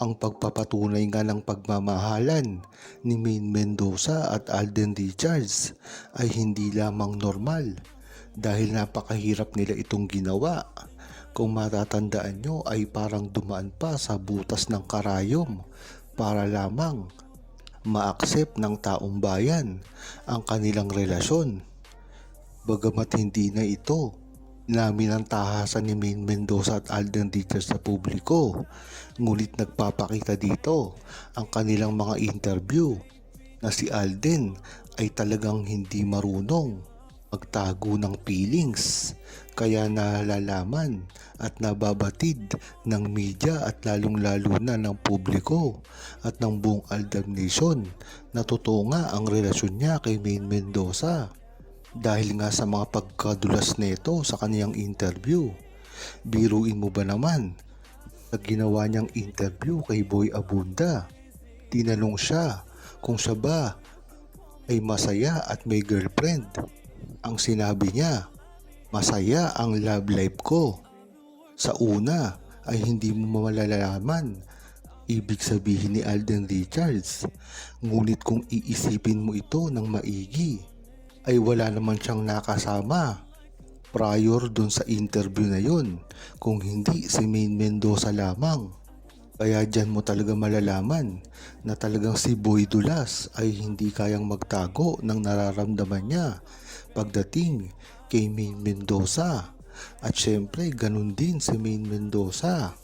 Ang pagpapatunay nga ng pagmamahalan ni Maine Mendoza at Alden Richards ay hindi lamang normal dahil napakahirap nila itong ginawa. Kung matatandaan nyo ay parang dumaan pa sa butas ng karayom para lamang ma-accept ng taong bayan ang kanilang relasyon. Bagamat hindi na ito namin ang tahasan ni Maine Mendoza at Alden Richards sa publiko. Ngunit nagpapakita dito ang kanilang mga interview na si Alden ay talagang hindi marunong magtago ng feelings. Kaya nalalaman at nababatid ng media at lalong-lalo na ng publiko at ng buong Alden Nation na totoo nga ang relasyon niya kay Maine Mendoza dahil nga sa mga pagkadulas nito sa kaniyang interview. Biruin mo ba naman na ginawa niyang interview kay Boy Abunda? Tinanong siya kung siya ba ay masaya at may girlfriend. Ang sinabi niya, masaya ang love life ko. Sa una ay hindi mo malalaman ibig sabihin ni Alden Richards. Ngunit kung iisipin mo ito ng maigi, ay wala naman siyang nakasama prior dun sa interview na yun kung hindi si Maine Mendoza lamang. Kaya dyan mo talaga malalaman na talagang si Boy Dulas ay hindi kayang magtago ng nararamdaman niya pagdating kay Maine Mendoza. At syempre ganun din si Maine Mendoza.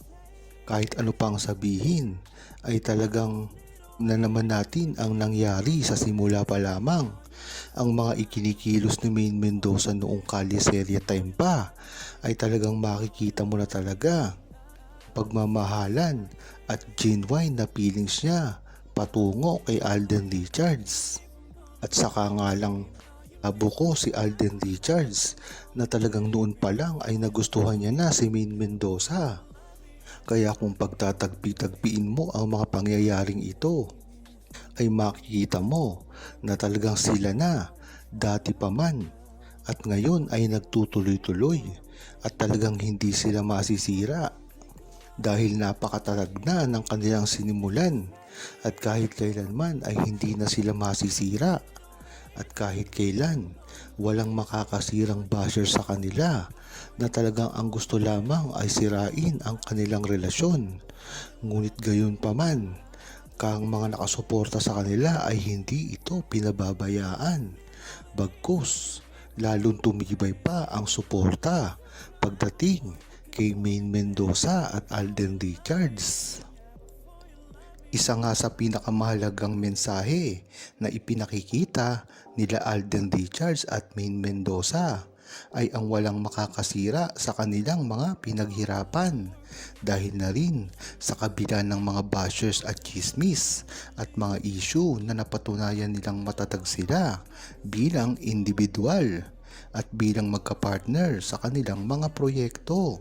Kahit ano pang sabihin ay talagang na naman natin ang nangyari sa simula pa lamang. Ang mga ikinikilos ni Maine Mendoza noong Caliseria time pa ay talagang makikita mo na talaga pagmamahalan at genuine na feelings niya patungo kay Alden Richards. At saka nga lang abuko si Alden Richards na talagang noon pa lang ay nagustuhan niya na si Maine Mendoza. Kaya kung pagtatagpi-tagpiin mo ang mga pangyayaring ito, ay makikita mo na talagang sila na dati pa man at ngayon ay nagtutuloy-tuloy at talagang hindi sila masisira. Dahil napakatatag na ng kanilang sinimulan at kahit kailanman ay hindi na sila masisira at kahit kailan walang makakasirang basher sa kanila na talagang ang gusto lamang ay sirain ang kanilang relasyon. Ngunit gayon pa man, kang mga nakasuporta sa kanila ay hindi ito pinababayaan. Bagkus, lalong tumibay pa ang suporta pagdating kay Maine Mendoza at Alden Richards. Isa nga sa pinakamahalagang mensahe na ipinakikita nila Alden Richards at Maine Mendoza ay ang walang makakasira sa kanilang mga pinaghirapan dahil na rin sa kabila ng mga bashers at chismis at mga issue na napatunayan nilang matatag sila bilang individual at bilang magkapartner sa kanilang mga proyekto.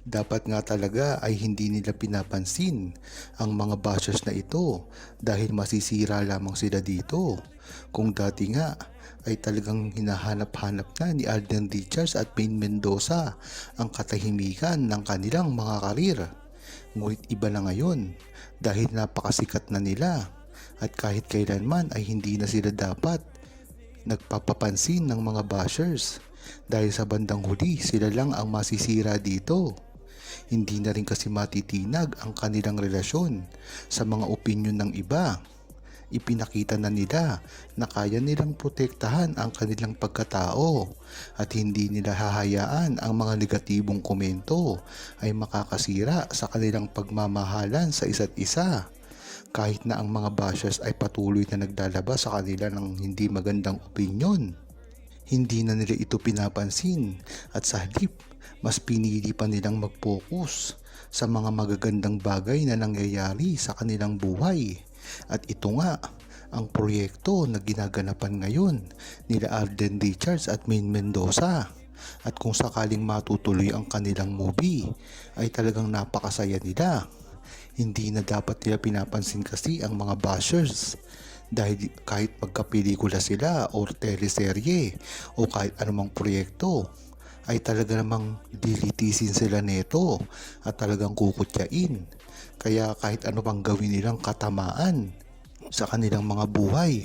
Dapat nga talaga ay hindi nila pinapansin ang mga bashers na ito dahil masisira lamang sila dito. Kung dati nga ay talagang hinahanap-hanap na ni Alden Richards at Maine Mendoza ang katahimikan ng kanilang mga karir. Ngunit iba na ngayon dahil napakasikat na nila at kahit kailanman ay hindi na sila dapat nagpapapansin ng mga bashers dahil sa bandang huli sila lang ang masisira dito. Hindi na rin kasi matitinag ang kanilang relasyon sa mga opinyon ng iba. Ipinakita na nila na kaya nilang protektahan ang kanilang pagkatao at hindi nila hahayaan ang mga negatibong komento ay makakasira sa kanilang pagmamahalan sa isa't isa kahit na ang mga bashers ay patuloy na naglalabas sa kanila ng hindi magandang opinyon. Hindi na nila ito pinapansin at sa halip mas pinili pa nilang mag-focus sa mga magagandang bagay na nangyayari sa kanilang buhay. At ito nga ang proyekto na ginaganapan ngayon nila Alden Richards at Maine Mendoza. At kung sakaling matutuloy ang kanilang movie ay talagang napakasaya nila. Hindi na dapat nila pinapansin kasi ang mga bashers dahil kahit magkapelikula sila o teleserye o kahit anumang proyekto ay talaga namang dilitisin sila neto at talagang kukutyain Kaya kahit ano pang gawin nilang katamaan sa kanilang mga buhay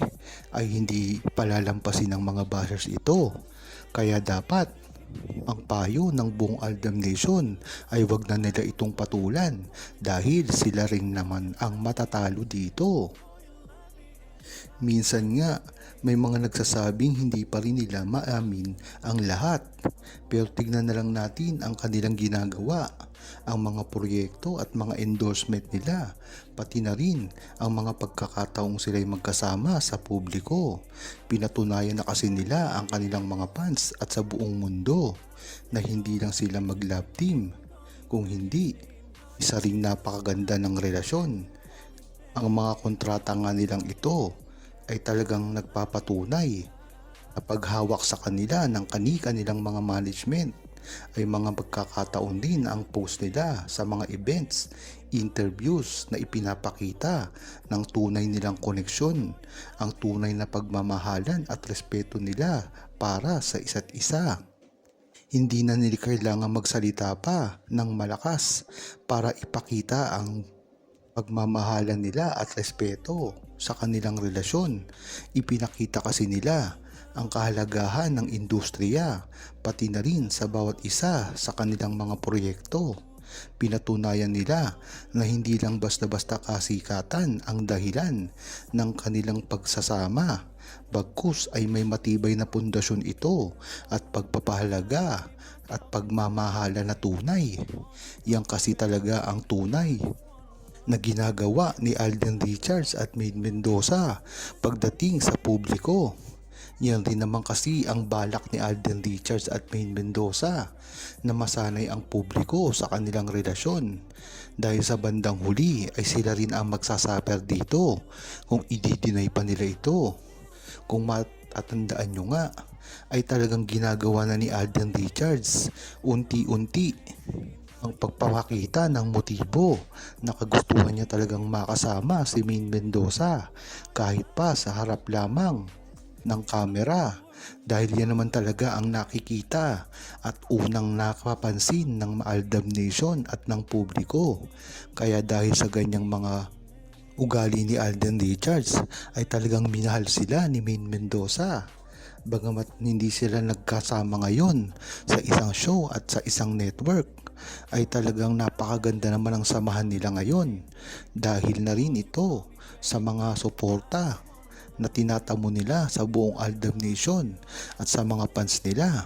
ay hindi palalampasin ng mga bashers ito. Kaya dapat ang payo ng buong Aldam Nation ay wag na nila itong patulan dahil sila rin naman ang matatalo dito. Minsan nga, may mga nagsasabing hindi pa rin nila maamin ang lahat. Pero tignan na lang natin ang kanilang ginagawa, ang mga proyekto at mga endorsement nila, pati na rin ang mga pagkakataong sila'y magkasama sa publiko. Pinatunayan na kasi nila ang kanilang mga fans at sa buong mundo na hindi lang sila mag-love team. Kung hindi, isa ring napakaganda ng relasyon. Ang mga kontrata nga nilang ito ay talagang nagpapatunay na paghawak sa kanila ng kani-kanilang mga management ay mga pagkakataon din ang post nila sa mga events, interviews na ipinapakita ng tunay nilang koneksyon, ang tunay na pagmamahalan at respeto nila para sa isa't isa. Hindi na nila kailangan magsalita pa ng malakas para ipakita ang pagmamahalan nila at respeto sa kanilang relasyon. Ipinakita kasi nila ang kahalagahan ng industriya pati na rin sa bawat isa sa kanilang mga proyekto. Pinatunayan nila na hindi lang basta-basta kasikatan ang dahilan ng kanilang pagsasama. Bagkus ay may matibay na pundasyon ito at pagpapahalaga at pagmamahala na tunay. Yan kasi talaga ang tunay na ginagawa ni Alden Richards at Maid Mendoza pagdating sa publiko. Yan rin naman kasi ang balak ni Alden Richards at Maid Mendoza na masanay ang publiko sa kanilang relasyon. Dahil sa bandang huli ay sila rin ang magsasaper dito kung i-deny pa nila ito. Kung matatandaan nyo nga ay talagang ginagawa na ni Alden Richards unti-unti ang pagpapakita ng motibo na kagustuhan niya talagang makasama si Main Mendoza kahit pa sa harap lamang ng kamera dahil yan naman talaga ang nakikita at unang nakapansin ng Maaldam Nation at ng publiko. Kaya dahil sa ganyang mga ugali ni Alden Richards ay talagang minahal sila ni Main Mendoza. Bagamat hindi sila nagkasama ngayon sa isang show at sa isang network ay talagang napakaganda naman ang samahan nila ngayon dahil na rin ito sa mga suporta na tinatamo nila sa buong Aldam Nation at sa mga fans nila.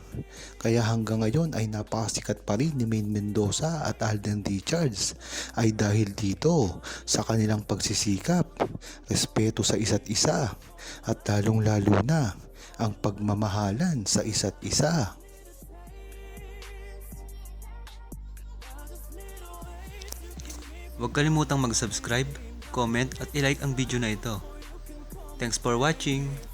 Kaya hanggang ngayon ay napakasikat pa rin ni Main Mendoza at Alden Richards ay dahil dito sa kanilang pagsisikap, respeto sa isa't isa at lalong lalo na ang pagmamahalan sa isa't isa. Huwag kalimutang mag-subscribe, comment at ilike ang video na ito. Thanks for watching!